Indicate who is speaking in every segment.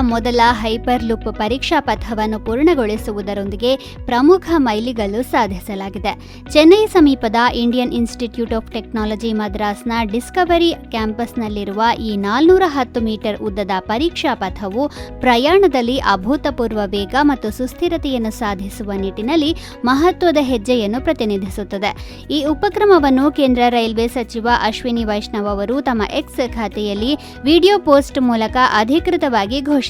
Speaker 1: ಮೊದಲ hyper loop ಪರೀಕ್ಷಾ ಪಥವನ್ನು ಪೂರ್ಣಗೊಳಿಸುವುದರೊಂದಿಗೆ ಪ್ರಮುಖ ಮೈಲಿಗಲ್ಲು ಸಾಧಿಸಲಾಗಿದೆ. ಚೆನ್ನೈ ಸಮೀಪದ ಇಂಡಿಯನ್ ಇನ್ಸ್ಟಿಟ್ಯೂಟ್ ಆಫ್ ಟೆಕ್ನಾಲಜಿ ಮದ್ರಾಸ್ನ ಡಿಸ್ಕವರಿ ಕ್ಯಾಂಪಸ್ನಲ್ಲಿರುವ ಈ ನಾಲ್ನೂರ ಹತ್ತು ಮೀಟರ್ ಉದ್ದದ ಪರೀಕ್ಷಾ ಪಥವು ಪ್ರಯಾಣದಲ್ಲಿ ಅಭೂತಪೂರ್ವ ವೇಗ ಮತ್ತು ಸುಸ್ಥಿರತೆಯನ್ನು ಸಾಧಿಸುವ ನಿಟ್ಟಿನಲ್ಲಿ ಮಹತ್ವದ ಹೆಜ್ಜೆಯನ್ನು ಪ್ರತಿನಿಧಿಸುತ್ತದೆ. ಈ ಉಪಕ್ರಮವನ್ನು ಕೇಂದ್ರ ರೈಲ್ವೆ ಸಚಿವ ಅಶ್ವಿನಿ ವೈಷ್ಣವ್ ಅವರು ತಮ್ಮ ಎಕ್ಸ್ ಖಾತೆಯಲ್ಲಿ ವಿಡಿಯೋ ಪೋಸ್ಟ್ ಮೂಲಕ ಅಧಿಕೃತವಾಗಿ ಘೋಷಿಸಿದ್ದಾರೆ.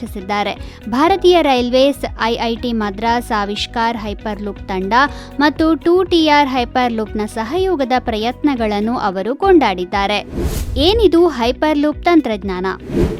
Speaker 1: ಭಾರತೀಯ railways IIT Madras Avishkar hyperloop ತಂಡ ಮತ್ತು ಟೂ ಟಿಆರ್ ಹೈಪರ್ ಲುಕ್ನ ಸಹಯೋಗದ ಪ್ರಯತ್ನಗಳನ್ನು ಅವರು ಕೊಂಡಾಡಿದ್ದಾರೆ. ಏನಿದು ಹೈಪರ್ ಲೂಪ್ ತಂತ್ರಜ್ಞಾನ?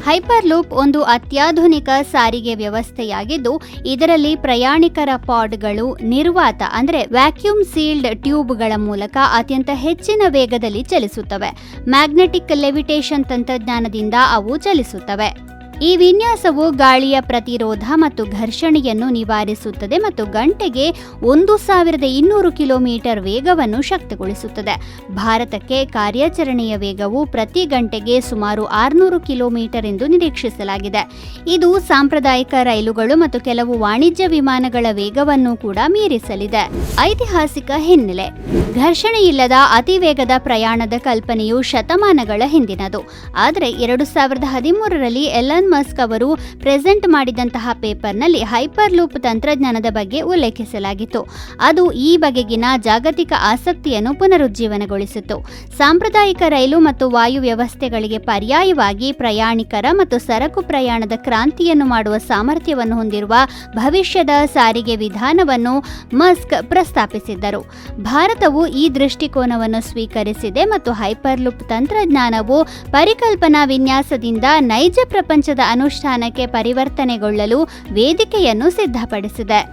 Speaker 1: ಹೈಪರ್ ಲೂಪ್ ಒಂದು ಅತ್ಯಾಧುನಿಕ ಸಾರಿಗೆ ವ್ಯವಸ್ಥೆಯಾಗಿದ್ದು, ಇದರಲ್ಲಿ ಪ್ರಯಾಣಿಕರ ಪಾಡ್ಗಳು, ನಿರ್ವಾತ ಅಂದರೆ ವ್ಯಾಕ್ಯೂಮ್ ಸೀಲ್ಡ್ ಟ್ಯೂಬ್ಗಳ ಮೂಲಕ ಅತ್ಯಂತ ಹೆಚ್ಚಿನ ವೇಗದಲ್ಲಿ ಚಲಿಸುತ್ತವೆ. ಮ್ಯಾಗ್ನೆಟಿಕ್ ಲೆವಿಟೇಷನ್ ತಂತ್ರಜ್ಞಾನದಿಂದ ಅವು ಚಲಿಸುತ್ತವೆ. ಈ ವಿನ್ಯಾಸವು ಗಾಳಿಯ ಪ್ರತಿರೋಧ ಮತ್ತು ಘರ್ಷಣೆಯನ್ನು ನಿವಾರಿಸುತ್ತದೆ ಮತ್ತು ಗಂಟೆಗೆ ಒಂದು ಸಾವಿರದ ಇನ್ನೂರು ಕಿಲೋಮೀಟರ್ ವೇಗವನ್ನು ಶಕ್ತಗೊಳಿಸುತ್ತದೆ. ಭಾರತಕ್ಕೆ ಕಾರ್ಯಾಚರಣೆಯ ವೇಗವು ಪ್ರತಿ ಗಂಟೆಗೆ ಸುಮಾರು ಆರುನೂರು ಕಿಲೋಮೀಟರ್ ಎಂದು ನಿರೀಕ್ಷಿಸಲಾಗಿದೆ. ಇದು ಸಾಂಪ್ರದಾಯಿಕ ರೈಲುಗಳು ಮತ್ತು ಕೆಲವು ವಾಣಿಜ್ಯ ವಿಮಾನಗಳ ವೇಗವನ್ನು ಕೂಡ ಮೀರಿಸಲಿದೆ. ಐತಿಹಾಸಿಕ ಹಿನ್ನೆಲೆ. ಘರ್ಷಣೆಯಿಲ್ಲದ ಅತಿ ವೇಗದ ಪ್ರಯಾಣದ ಕಲ್ಪನೆಯು ಶತಮಾನಗಳ ಹಿಂದಿನದು. ಆದರೆ ಎರಡು ಸಾವಿರದ ಹದಿಮೂರರಲ್ಲಿ ಎಲನ್ ಮಸ್ಕ್ ಅವರು ಪ್ರೆಸೆಂಟ್ ಮಾಡಿದಂತಹ ಪೇಪರ್ನಲ್ಲಿ ಹೈಪರ್ ಲೂಪ್ ತಂತ್ರಜ್ಞಾನದ ಬಗ್ಗೆ ಉಲ್ಲೇಖಿಸಲಾಗಿತ್ತು. ಅದು ಈ ಬಗೆಗಿನ ಜಾಗತಿಕ ಆಸಕ್ತಿಯನ್ನು ಪುನರುಜ್ಜೀವನಗೊಳಿಸಿತು. ಸಾಂಪ್ರದಾಯಿಕ ರೈಲು ಮತ್ತು ವಾಯು ವ್ಯವಸ್ಥೆಗಳಿಗೆ ಪರ್ಯಾಯವಾಗಿ ಪ್ರಯಾಣಿಕರ ಮತ್ತು ಸರಕು ಪ್ರಯಾಣದ ಕ್ರಾಂತಿಯನ್ನು ಮಾಡುವ ಸಾಮರ್ಥ್ಯವನ್ನು ಹೊಂದಿರುವ ಭವಿಷ್ಯದ ಸಾರಿಗೆ ವಿಧಾನವನ್ನು ಮಸ್ಕ್ ಪ್ರಸ್ತಾಪಿಸಿದ್ದರು. ಭಾರತವು ಈ ದೃಷ್ಟಿಕೋನವನ್ನು ಸ್ವೀಕರಿಸಿದೆ ಮತ್ತು ಹೈಪರ್ ಲುಪ್ ತಂತ್ರಜ್ಞಾನವು ಪರಿಕಲ್ಪನಾ ವಿನ್ಯಾಸದಿಂದ ನೈಜ ಪ್ರಪಂಚದ ಅನುಷ್ಠಾನಕ್ಕೆ ಪರಿವರ್ತನೆಗೊಳ್ಳಲು ವೇದಿಕೆಯನ್ನು ಸಿದ್ಧಪಡಿಸಿದೆ.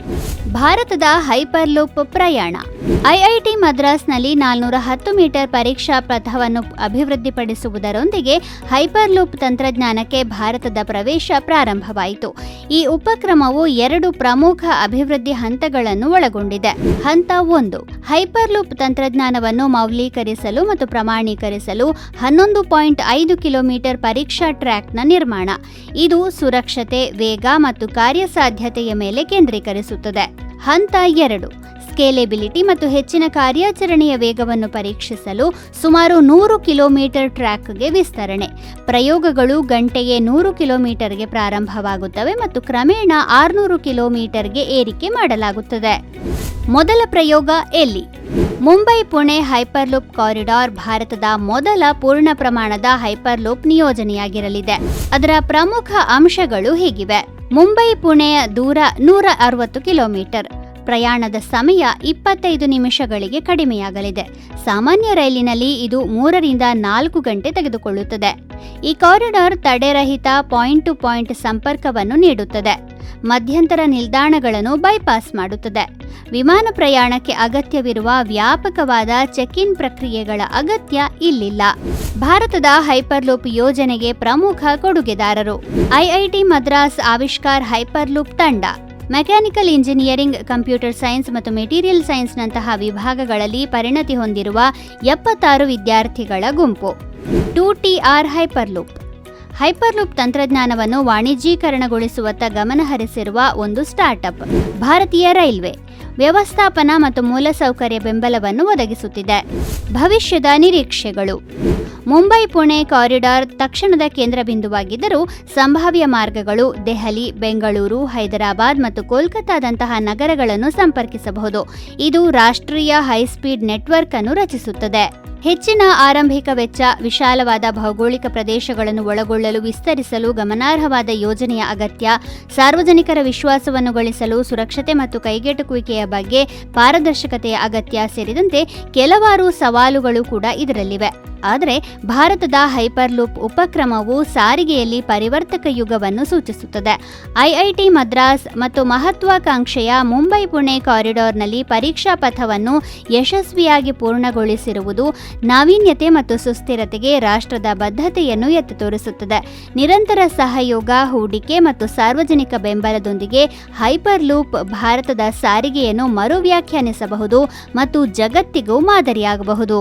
Speaker 1: ಭಾರತದ ಹೈಪರ್ಲೂಪ್ ಪ್ರಯಾಣ. ಐಐಟಿ ಮದ್ರಾಸ್ನಲ್ಲಿ ನಾಲ್ನೂರ ಹತ್ತು ಮೀಟರ್ ಪರೀಕ್ಷಾ ಪಥವನ್ನು ಅಭಿವೃದ್ಧಿಪಡಿಸುವುದರೊಂದಿಗೆ ಹೈಪರ್ ಲೂಪ್ ತಂತ್ರಜ್ಞಾನಕ್ಕೆ ಭಾರತದ ಪ್ರವೇಶ ಪ್ರಾರಂಭವಾಯಿತು. ಈ ಉಪಕ್ರಮವು ಎರಡು ಪ್ರಮುಖ ಅಭಿವೃದ್ಧಿ ಹಂತಗಳನ್ನು ಒಳಗೊಂಡಿದೆ. ಹಂತ ಒಂದು ಹೈಪರ್ ಲೂಪ್ ತಂತ್ರಜ್ಞಾನವನ್ನು ಮೌಲ್ಯೀಕರಿಸಲು ಮತ್ತು ಪ್ರಮಾಣೀಕರಿಸಲು ಹನ್ನೊಂದು ಪಾಯಿಂಟ್ ಐದು ಕಿಲೋಮೀಟರ್ ಪರೀಕ್ಷಾ ಟ್ರ್ಯಾಕ್ನ ನಿರ್ಮಾಣ. ಇದು ಸುರಕ್ಷತೆ, ವೇಗ ಮತ್ತು ಕಾರ್ಯಸಾಧ್ಯತೆಯ ಮೇಲೆ ಕೇಂದ್ರೀಕರಿಸುತ್ತದೆ. ಹಂತ ಎರಡು ಸ್ಕೇಲೆಬಿಲಿಟಿ ಮತ್ತು ಹೆಚ್ಚಿನ ಕಾರ್ಯಾಚರಣೆಯ ವೇಗವನ್ನು ಪರೀಕ್ಷಿಸಲು ಸುಮಾರು ನೂರು ಕಿಲೋಮೀಟರ್ ಟ್ರ್ಯಾಕ್ಗೆ ವಿಸ್ತರಣೆ. ಪ್ರಯೋಗಗಳು ಗಂಟೆಗೆ ನೂರು ಕಿಲೋಮೀಟರ್ಗೆ ಪ್ರಾರಂಭವಾಗುತ್ತವೆ ಮತ್ತು ಕ್ರಮೇಣ ಆರುನೂರು ಕಿಲೋಮೀಟರ್ಗೆ ಏರಿಕೆ ಮಾಡಲಾಗುತ್ತದೆ. ಮೊದಲ ಪ್ರಯೋಗ ಎಲ್ಲಿ? ಮುಂಬೈ ಪುಣೆ ಹೈಪರ್ಲೂಪ್ ಕಾರಿಡಾರ್ ಭಾರತದ ಮೊದಲ ಪೂರ್ಣ ಪ್ರಮಾಣದ ಹೈಪರ್ಲೂಪ್ ನಿಯೋಜನೆಯಾಗಿರಲಿದೆ. ಅದರ ಪ್ರಮುಖ ಅಂಶಗಳು ಹೀಗಿವೆ. ಮುಂಬೈ ಪುಣೆಯ ದೂರ ನೂರ ಅರವತ್ತು ಕಿಲೋಮೀಟರ್. ಪ್ರಯಾಣದ ಸಮಯ ಇಪ್ಪತ್ತೈದು ನಿಮಿಷಗಳಿಗೆ ಕಡಿಮೆಯಾಗಲಿದೆ. ಸಾಮಾನ್ಯ ರೈಲಿನಲ್ಲಿ ಇದು ಮೂರರಿಂದ ನಾಲ್ಕು ಗಂಟೆ ತೆಗೆದುಕೊಳ್ಳುತ್ತದೆ. ಈ ಕಾರಿಡಾರ್ ತಡೆರಹಿತ ಪಾಯಿಂಟ್ ಟು ಪಾಯಿಂಟ್ ಸಂಪರ್ಕವನ್ನು ನೀಡುತ್ತದೆ. ಮಧ್ಯಂತರ ನಿಲ್ದಾಣಗಳನ್ನು ಬೈಪಾಸ್ ಮಾಡುತ್ತದೆ. ವಿಮಾನ ಪ್ರಯಾಣಕ್ಕೆ ಅಗತ್ಯವಿರುವ ವ್ಯಾಪಕವಾದ ಚೆಕ್ ಇನ್ ಪ್ರಕ್ರಿಯೆಗಳ ಅಗತ್ಯ ಇಲ್ಲಿಲ್ಲ. ಭಾರತದ ಹೈಪರ್ಲೂಪ್ ಯೋಜನೆಗೆ ಪ್ರಮುಖ ಕೊಡುಗೆದಾರರು. ಐಐಟಿ ಮದ್ರಾಸ್ ಆವಿಷ್ಕಾರ್ ಹೈಪರ್ಲೂಪ್ ತಂಡ. ಮೆಕ್ಯಾನಿಕಲ್ ಇಂಜಿನಿಯರಿಂಗ್, ಕಂಪ್ಯೂಟರ್ ಸೈನ್ಸ್ ಮತ್ತು ಮೆಟೀರಿಯಲ್ ಸೈನ್ಸ್ನಂತಹ ವಿಭಾಗಗಳಲ್ಲಿ ಪರಿಣತಿ ಹೊಂದಿರುವ ಎಪ್ಪತ್ತಾರು ವಿದ್ಯಾರ್ಥಿಗಳ ಗುಂಪು. Two R hyperloop. ಹೈಪರ್ಲೂಪ್ ತಂತ್ರಜ್ಞಾನವನ್ನು ವಾಣಿಜ್ಯೀಕರಣಗೊಳಿಸುವತ್ತ ಗಮನಹರಿಸಿರುವ ಒಂದು ಸ್ಟಾರ್ಟ್ಅಪ್, ಭಾರತೀಯ ರೈಲ್ವೆ. ವ್ಯವಸ್ಥಾಪನಾ ಮತ್ತು ಮೂಲಸೌಕರ್ಯ ಬೆಂಬಲವನ್ನು ಒದಗಿಸುತ್ತಿದೆ. ಭವಿಷ್ಯದ ನಿರೀಕ್ಷೆಗಳು. ಮುಂಬೈ, ಪುಣೆ ಕಾರಿಡಾರ್ ತಕ್ಷಣದ ಕೇಂದ್ರ ಬಿಂದುವಾಗಿದ್ದರೂ ಸಂಭಾವ್ಯ ಮಾರ್ಗಗಳು ದೆಹಲಿ, ಬೆಂಗಳೂರು, ಹೈದರಾಬಾದ್ ಮತ್ತು ಕೋಲ್ಕತ್ತಾದಂತಹ ನಗರಗಳನ್ನು ಸಂಪರ್ಕಿಸಬಹುದು. ಇದು ರಾಷ್ಟ್ರೀಯ ಹೈಸ್ಪೀಡ್ ನೆಟ್ವರ್ಕ್ ಅನ್ನು ರಚಿಸುತ್ತದೆ. ಹೆಚ್ಚಿನ ಆರಂಭಿಕ ವೆಚ್ಚ, ವಿಶಾಲವಾದ ಭೌಗೋಳಿಕ ಪ್ರದೇಶಗಳನ್ನು ಒಳಗೊಳ್ಳಲು ವಿಸ್ತರಿಸಲು ಗಮನಾರ್ಹವಾದ ಯೋಜನೆಯ ಅಗತ್ಯ, ಸಾರ್ವಜನಿಕರ ವಿಶ್ವಾಸವನ್ನು ಗಳಿಸಲು ಸುರಕ್ಷತೆ ಮತ್ತು ಕೈಗೆಟುಕುವಿಕೆಯ ಬಗ್ಗೆ ಪಾರದರ್ಶಕತೆಯ ಅಗತ್ಯ ಸೇರಿದಂತೆ ಕೆಲವಾರು ಸವಾಲುಗಳು ಕೂಡ ಇದರಲ್ಲಿವೆ. ಆದರೆ ಭಾರತದ ಹೈಪರ್ಲೂಪ್ ಉಪಕ್ರಮವು ಸಾರಿಗೆಯಲ್ಲಿ ಪರಿವರ್ತಕ ಯುಗವನ್ನು ಸೂಚಿಸುತ್ತದೆ. ಐಐಟಿ ಮದ್ರಾಸ್ ಮತ್ತು ಮಹತ್ವಾಕಾಂಕ್ಷೆಯ ಮುಂಬೈ ಪುಣೆ ಕಾರಿಡಾರ್ನಲ್ಲಿ ಪರೀಕ್ಷಾ ಪಥವನ್ನು ಯಶಸ್ವಿಯಾಗಿ ಪೂರ್ಣಗೊಳಿಸಿರುವುದು ನಾವೀನ್ಯತೆ ಮತ್ತು ಸುಸ್ಥಿರತೆಗೆ ರಾಷ್ಟ್ರದ ಬದ್ಧತೆಯನ್ನು ಎತ್ತಿ ತೋರಿಸುತ್ತದೆ. ನಿರಂತರ ಸಹಯೋಗ, ಹೂಡಿಕೆ ಮತ್ತು ಸಾರ್ವಜನಿಕ ಬೆಂಬಲದೊಂದಿಗೆ ಹೈಪರ್ಲೂಪ್ ಭಾರತದ ಸಾರಿಗೆಯನ್ನು ಮರು ವ್ಯಾಖ್ಯಾನಿಸಬಹುದು ಮತ್ತು ಜಗತ್ತಿಗೂ ಮಾದರಿಯಾಗಬಹುದು.